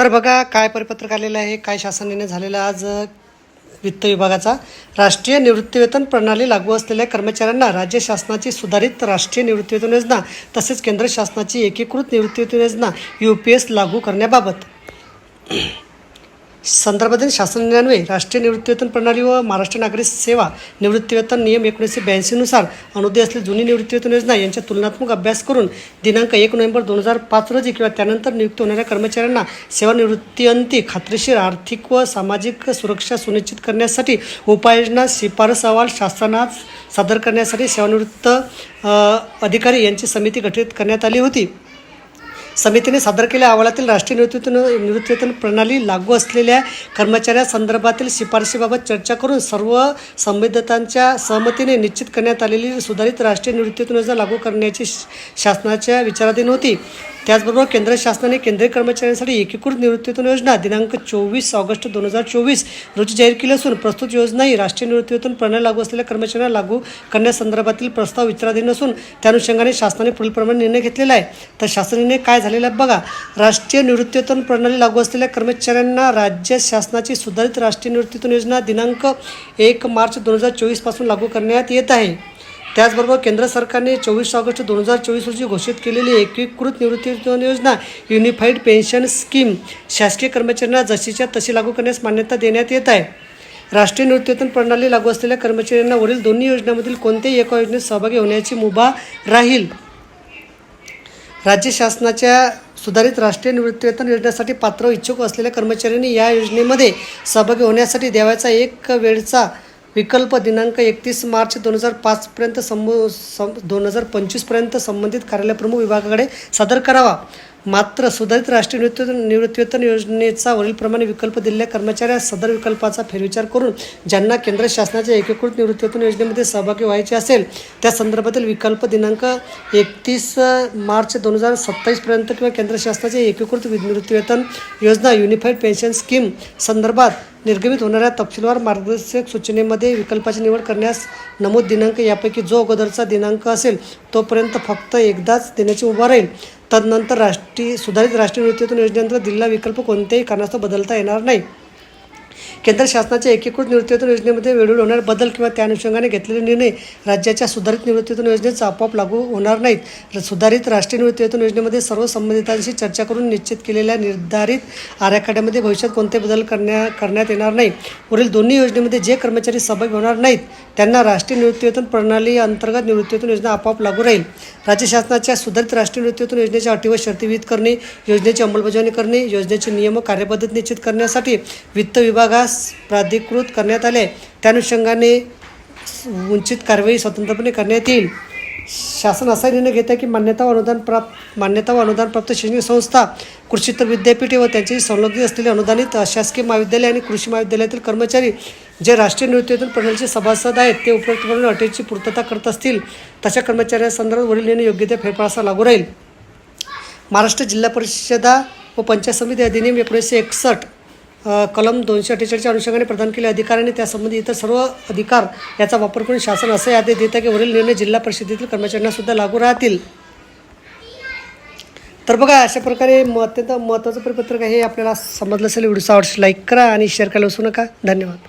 तर बघा काय परिपत्रक आलेलं आहे काय शासनाने झालेला आज वित्त विभागाचा. राष्ट्रीय निवृत्तीवेतन प्रणाली लागू असलेल्या कर्मचाऱ्यांना राज्य शासनाची सुधारित राष्ट्रीय निवृत्तीवेतन योजना तसेच केंद्र शासनाची एकीकृत निवृत्तीवेतन योजना यू पी एस लागू करण्याबाबत. संदर्भातील शासन राष्ट्रीय निवृत्तीवेतन प्रणाली व महाराष्ट्र नागरिक सेवा निवृत्तीवेतन नियम एकोणीसशे ब्याऐंशीनुसार अनुदय असलेली जुनी निवृत्तीवेतन योजना यांच्या तुलनात्मक अभ्यास करून दिनांक एक नोव्हेंबर दोन हजार पाच रोजी किंवा त्यानंतर नियुक्त होणाऱ्या कर्मचाऱ्यांना सेवानिवृत्तीअंती खात्रीशीर आर्थिक व सामाजिक सुरक्षा सुनिश्चित करण्यासाठी उपाययोजना शिफारस अहवाल शासनास सादर करण्यासाठी सेवानिवृत्त अधिकारी यांची समिती गठीत करण्यात आली होती. समितीने सादर केलेल्या अहवालातील राष्ट्रीय निवृत्तीवेतन निवृत्तीवेतन प्रणाली लागू असलेल्या कर्मचाऱ्यांसंदर्भातील शिफारशीबाबत चर्चा करून सर्व संबंधितांच्या सहमतीने निश्चित करण्यात आलेली सुधारित राष्ट्रीय निवृत्तीवेतन योजना लागू करण्याची शासनाच्या विचाराधीन होती. त्याचबरोबर केंद्र शासनाने केंद्रीय कर्मचाऱ्यांसाठी एकीकृत निवृत्तीवेतन योजना दिनांक चोवीस ऑगस्ट दोन हजार चोवीस रोजी जाहीर केली असून प्रस्तुत योजना ही राष्ट्रीय निवृत्तीवेतन प्रणाली लागू असलेल्या कर्मचाऱ्यांना लागू करण्यासंदर्भातील प्रस्ताव विचाराधीन असून त्या अनुषंगाने शासनाने पुढीलप्रमाणे निर्णय घेतलेला आहे. तर शासनाने काय काय झालेला आहे? बघा राष्ट्रीय निवृत्तीवेतन प्रणाली लागू असलेल्या कर्मचाऱ्यांना राज्य शासनाची सुधारित राष्ट्रीय निवृत्तीवेतन योजना दिनांक एक मार्च दोन हजार चोवीसपासून लागू करण्यात येत आहे. त्याचबरोबर केंद्र सरकारने चोवीस ऑगस्ट दोन हजार चोवीस रोजी घोषित केलेली एकीकृत निवृत्तीवेतन योजना युनिफाईड पेन्शन स्कीम शासकीय कर्मचाऱ्यांना जशीच्या तशी लागू करण्यास मान्यता देण्यात येत आहे. राष्ट्रीय निवृत्तीवेतन प्रणाली लागू असलेल्या कर्मचाऱ्यांना वरील दोन्ही योजनांमधील कोणत्याही एका योजनेत सहभागी होण्याची मुभा राहील. राज्य शासनाच्या सुधारित राष्ट्रीय निवृत्तीवेतन योजनेसाठी पात्र इच्छुक असलेल्या कर्मचाऱ्यांनी या योजनेमध्ये सहभागी होण्यासाठी देवाचा एक वेळचा विकल्प दिनांक एकतीस मार्च दोन हजार पाचपर्यंत संबो सं दोन हजार पंचवीसपर्यंत संबंधित कार्यालयप्रमुख विभागाकडे सादर करावा. मात्र सुधारित राष्ट्रीय निवृत्ती निवृत्तीवेतन योजनेचा वरीलप्रमाणे विकल्प दिलेल्या कर्मचाऱ्यास सदर विकल्पाचा फेरविचार करून ज्यांना केंद्र शासनाच्या एकीकृत निवृत्तीवेतन योजनेमध्ये सहभागी व्हायचे असेल त्या संदर्भातील विकल्प दिनांक एकतीस मार्च दोन हजार सत्तावीसपर्यंत किंवा केंद्र शासनाच्या एकीकृत निवृत्तीवेतन योजना युनिफाईड पेन्शन स्कीम संदर्भात निर्गमित होणाऱ्या तपशीलवार मार्गदर्शक सूचनेमध्ये विकल्पाची निवड करण्यास नमूद दिनांक यापैकी जो अगोदरचा दिनांक असेल तोपर्यंत फक्त एकदाच देण्याची उभा राहील. तदनंतर राष्ट्रीय सुधारित राष्ट्रीय निवृत्तीवेतन योजनेअंतर्गत दिलेला विकल्प कोणत्याही कारणास्तव बदलता येणार नाही. केंद्र शासनाच्या एकीकृत निवृत्तीवेतन योजनेमध्ये वेळोवेळी होणारे बदल किंवा त्या अनुषंगाने घेतलेले निर्णय राज्याच्या सुधारित निवृत्तीवेतन योजनेचा आपोआप लागू होणार नाहीत. सुधारित राष्ट्रीय निवृत्तीवेतन योजनेमध्ये सर्व संबंधितांशी चर्चा करून निश्चित केलेल्या निर्धारित आराखड्यामध्ये भविष्यात कोणते बदल करण्या करण्यात येणार नाही. वरील दोन्ही योजनेमध्ये जे कर्मचारी सहभागी होणार नाहीत त्यांना राष्ट्रीय निवृत्तीवेतन प्रणाली अंतर्गत निवृत्तीवेतन योजना आपोआप लागू राहील. राज्य शासनाच्या सुधारित राष्ट्रीय निवृत्तीवेतन योजनेच्या अटी व शर्ती विहित करणे योजनेची अंमलबजावणी करणे योजनेचे नियम कार्यपद्धत कार्यपद्धती निश्चित करण्यासाठी वित्त विभाग विभागास प्राधिकृत करण्यात आले. त्या अनुषंगाने वंचित कारवाई स्वतंत्रपणे करण्यात येईल. शासन असा निर्णय घेत आहे की मान्यता व अनुदान प्राप्त मान्यता व अनुदान प्राप्त शैक्षणिक संस्था कृषीतर विद्यापीठे व त्यांच्याशी संलग्नित असलेले अनुदानित शासकीय महाविद्यालय आणि कृषी महाविद्यालयातील कर्मचारी जे राष्ट्रीय निवृत्तीवेतन प्रणालीचे सभासद आहेत ते उपयुक्तपणे अटेची पूर्तता करत असतील. तशा कर्मचाऱ्यांसंदर्भात वरील निर्णय योग्य त्या फेरफारसा लागू राहील. महाराष्ट्र जिल्हा परिषदा व पंचायत समिती अधिनियम एकोणीसशे एकसष्ट कलम दोनशे अठ्ठेचाळीसच्या अनुषंगाने प्रदान केले अधिकार आणि त्यासंबंधी इतर सर्व अधिकार याचा वापर करून शासन असे आदेश देत आहे की वरील निर्णय जिल्हा परिषदेतील कर्मचाऱ्यांना सुद्धा लागू राहतील. तर बघा अशा प्रकारे म अत्यंत महत्त्वाचं परिपत्रक आहे हे आपल्याला समजलं असेल. व्हिडिओ आवडल्यास लाईक करा आणि शेअर करायला विसरू नका. धन्यवाद.